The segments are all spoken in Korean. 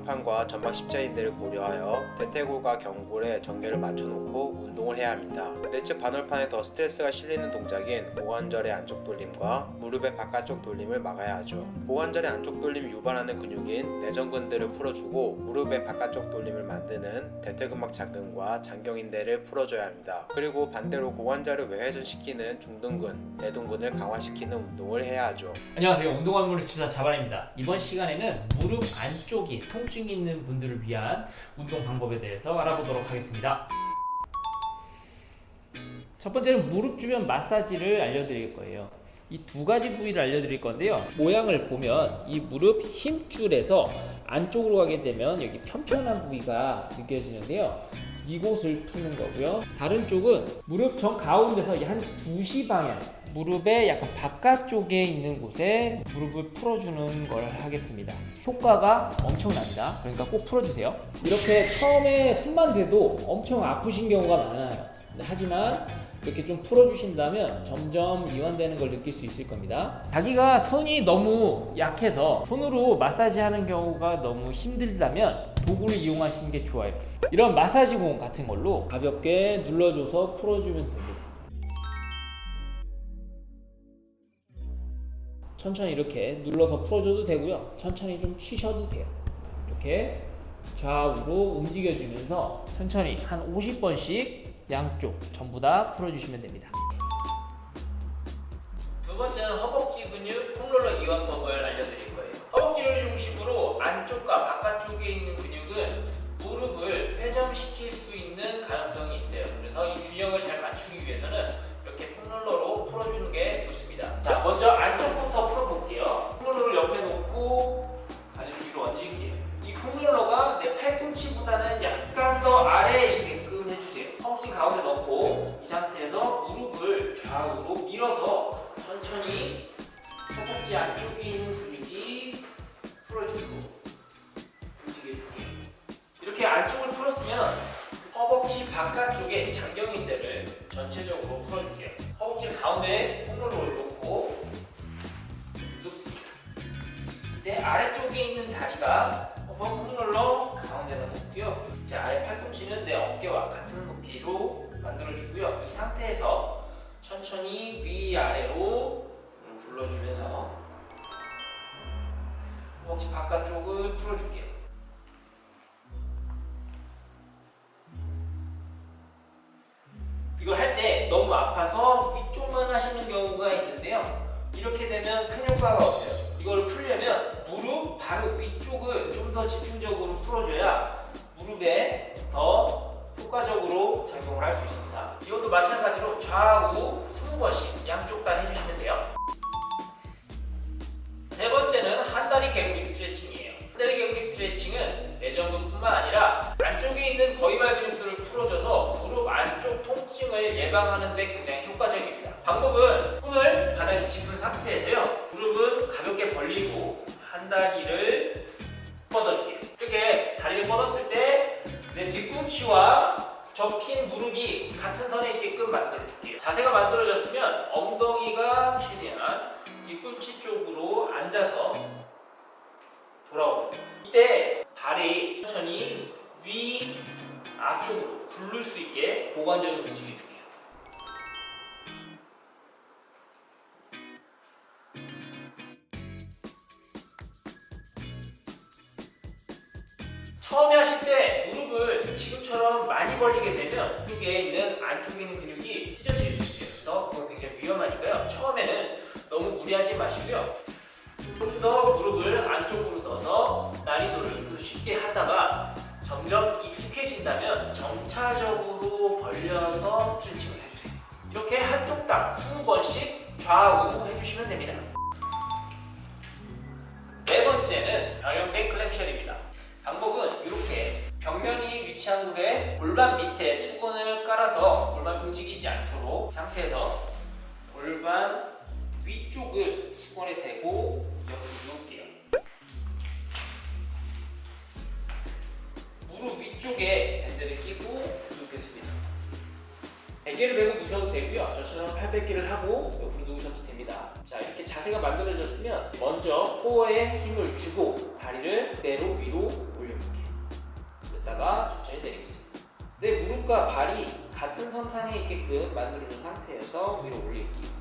평판과 전방 십자인대를 고려하여 대퇴골과 경골의 전개를 맞춰놓고 운동을 해야 합니다. 내측 반월판에 더 스트레스가 실리는 동작인 고관절의 안쪽 돌림과 무릎의 바깥쪽 돌림을 막아야 하죠. 고관절의 안쪽 돌림을 유발하는 근육인 내전근들을 풀어주고 무릎의 바깥쪽 돌림을 만드는 대퇴근막 장근과 장경인대를 풀어줘야 합니다. 그리고 반대로 고관절을 외회전시키는 중둔근, 내둔근을 강화시키는 운동을 해야 하죠. 안녕하세요. 운동화물 주사 자반입니다. 이번 시간에는 무릎 안쪽이 통 증이 있는 분들을 위한 운동 방법에 대해서 알아보도록 하겠습니다. 첫 번째는 무릎 주변 마사지를 알려드릴 거예요. 이 두 가지 부위를 알려드릴 건데요. 모양을 보면 이 무릎 힘줄에서 안쪽으로 가게 되면 여기 편편한 부위가 느껴지는데요. 이곳을 푸는 거고요. 다른 쪽은 무릎 정 가운데서 한 2시 방향 무릎의 약간 바깥쪽에 있는 곳에 무릎을 풀어주는 걸 하겠습니다. 효과가 엄청납니다. 그러니까 꼭 풀어주세요. 이렇게 처음에 손만 대도 엄청 아프신 경우가 많아요. 하지만 이렇게 좀 풀어주신다면 점점 이완되는 걸 느낄 수 있을 겁니다. 자기가 손이 너무 약해서 손으로 마사지 하는 경우가 너무 힘들다면 도구를 이용하시는 게 좋아요. 이런 마사지 공 같은 걸로 가볍게 눌러줘서 풀어주면 됩니다. 천천히 이렇게 눌러서 풀어줘도 되고요. 천천히 좀 치셔도 돼요. 이렇게 좌우로 움직여주면서 천천히 한 50번씩 양쪽 전부 다 풀어주시면 됩니다. 두 번째는 허벅지 근육 폼롤러 이완법을 알려드릴 거예요. 허벅지를 중심으로 안쪽과 바깥쪽에 있는 근육은 무릎을 회전시킬 수 있는 가능성이 있어요. 그래서 이 균형을 잘 맞추기 위해서는 바깥쪽에 장경인대를 전체적으로 풀어줄게요. 허벅지 가운데 폼롤러를 놓고 놓습니다. 내 아래쪽에 있는 다리가 폼롤러 가운데다 놓고요. 제 아래 팔꿈치는 내 어깨와 같은 높이로 만들어주고요. 이 상태에서 천천히 위아래로 굴러주면서 허벅지 바깥쪽을 풀어줄게요. 이걸 할 때 너무 아파서 위쪽만 하시는 경우가 있는데요. 이렇게 되면 큰 효과가 없어요. 이걸 풀려면 무릎 바로 위쪽을 좀 더 집중적으로 풀어줘야 무릎에 더 효과적으로 작용을 할 수 있습니다. 이것도 마찬가지로 좌우 20번씩 양쪽 다 해주시면. 세 통증을 예방하는 데 굉장히 효과적입니다. 방법은 손을 바닥에 짚은 상태에서요. 무릎은 가볍게 벌리고 한 다리를 뻗어줄게요. 이렇게 다리를 뻗었을 때 내 뒤꿈치와 접힌 무릎이 같은 선에 있게끔 만들어줄게요. 자세가 만들어졌으면 엉덩이가 최대한 뒤꿈치 쪽으로 앉아서 돌아오고 이때 발이 천천히 위 앞쪽으로 굴릴 수 있게 고관절을 움직여줄게요. 처음에 하실 때 무릎을 지금처럼 많이 벌리게 되면 이쪽에 있는 안쪽에 있는 근육이 찢어질 수 있어요. 그래서 그건 굉장히 위험하니까요. 처음에는 너무 무리하지 마시고요. 좀 더 무릎을 안쪽으로 넣어서 난이도를 좀더 쉽게 하다가 점점 익숙해진다면 점차적으로 벌려서 스트레칭을 해주세요. 이렇게 한쪽 당 20번씩 좌우 해주시면 됩니다. 네 번째는 병영된 클램쉘입니다. 방법은 이렇게 벽면이 위치한 곳에 골반 밑에 수건을 깔아서 골반 움직이지 않도록 이 상태에서 골반 위쪽을 수건에 대고 무게를 메고 누셔도 되고요. 저처럼 800개를 하고 옆으로 누우셔도 됩니다. 자 이렇게 자세가 만들어졌으면 먼저 코어에 힘을 주고 다리를 그대로 위로 올려볼게요. 그랬다가 천천히 내리겠습니다. 내 무릎과 발이 같은 선상에 있게끔 만들어준 상태에서 위로 올릴게요.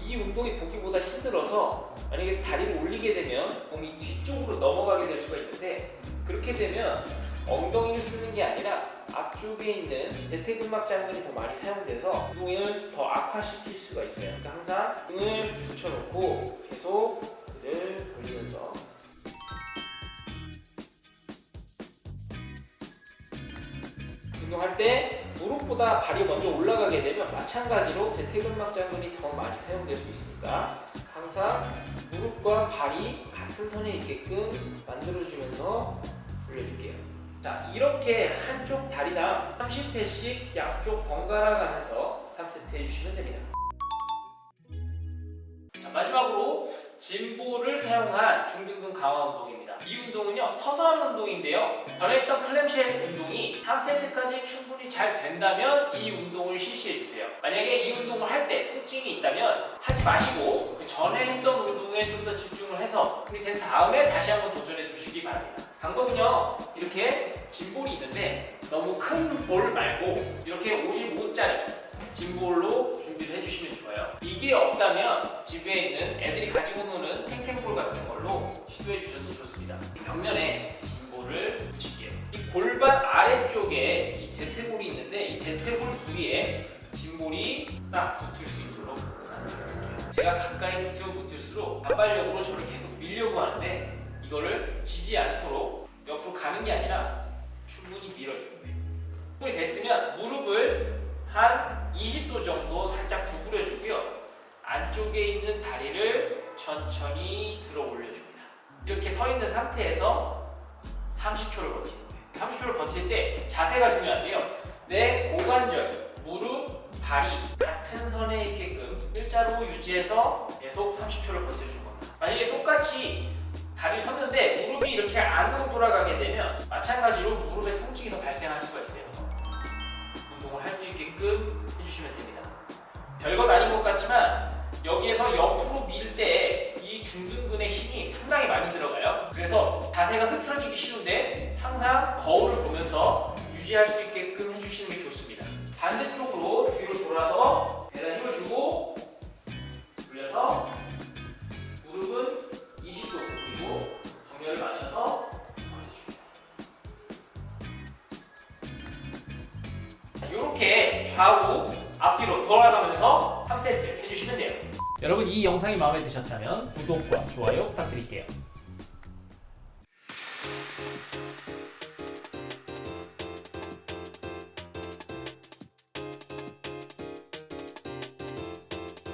이 운동이 보기보다 힘들어서 만약에 다리를 올리게 되면 몸이 뒤쪽으로 넘어가게 될 수가 있는데 그렇게 되면 엉덩이를 쓰는 게 아니라 앞쪽에 있는 대퇴근막 장근이 더 많이 사용돼서 운동을 더 악화시킬 수가 있어요. 그러니까 항상 등을 붙여놓고 계속 그를 돌리면서 운동할 때 무릎보다 발이 먼저 올라가게 되면 마찬가지로 대퇴근막 장근이 더 많이 사용될 수 있으니까 항상 무릎과 발이 같은 선에 있게끔 만들어주면서 올려줄게요. 자 이렇게 한쪽 다리당 30회씩 양쪽 번갈아 가면서 3세트 해주시면 됩니다. 자, 마지막으로 짐볼을 사용한 중등근 강화 운동입니다. 이 운동은요 서서 하는 운동인데요. 전에 했던 클램쉘 운동이 3세트까지 충분히 잘 된다면 이 운동을 실시해 주세요. 만약에 이 운동을 할 때 통증이 있다면 하지 마시고 그 전에 했던 운동 에 좀 더 집중을 해서 된 다음에 다시 한번 도전해 주시기 바랍니다. 방법은요 이렇게 짐볼이 있는데 너무 큰 볼 말고 이렇게 55짜리 짐볼로 준비를 해주시면 좋아요. 이게 없다면 집에 있는 애들이 가지고 노는 탱탱볼 같은 걸로 시도해 주셔도 좋습니다. 이 벽면에 짐볼을 붙일게요. 이 골반 아래쪽에 이 대퇴볼이 있는데 이 대퇴볼 부위에 짐볼이 딱 제가 가까이 붙으면 붙을수록 반발력으로 저를 계속 밀려고 하는데 이거를 지지 않도록 옆으로 가는 게 아니라 충분히 밀어주는 거예요. 충분히 됐으면 무릎을 한 20도 정도 살짝 구부려 주고요. 안쪽에 있는 다리를 천천히 들어 올려줍니다. 이렇게 서 있는 상태에서 30초를 버티는 거예요. 30초를 버틸 때 자세가 중요한데요. 내 고관절, 무릎, 발이 같은 선에 있게끔 일자로 유지해서 계속 30초를 버텨준 겁니다. 만약에 똑같이 다리 섰는데 무릎이 이렇게 안으로 돌아가게 되면 마찬가지로 무릎에 통증이 더 발생할 수가 있어요. 운동을 할 수 있게끔 해주시면 됩니다. 별것 아닌 것 같지만 여기에서 옆으로 밀 때 이 중등근의 힘이 상당히 많이 들어가요. 그래서 자세가 흐트러지기 쉬운데 항상 거울을 보면서 유지할 수 있게끔 해주시는 게 좋습니다. 반대쪽으로 뒤로 돌아서 돌려서 무릎은 20도 굽히고 정렬을 맞춰서 이렇게 좌우 앞뒤로 돌아가면서 3세트 해주시면 돼요. 여러분 이 영상이 마음에 드셨다면 구독과 좋아요 부탁드릴게요.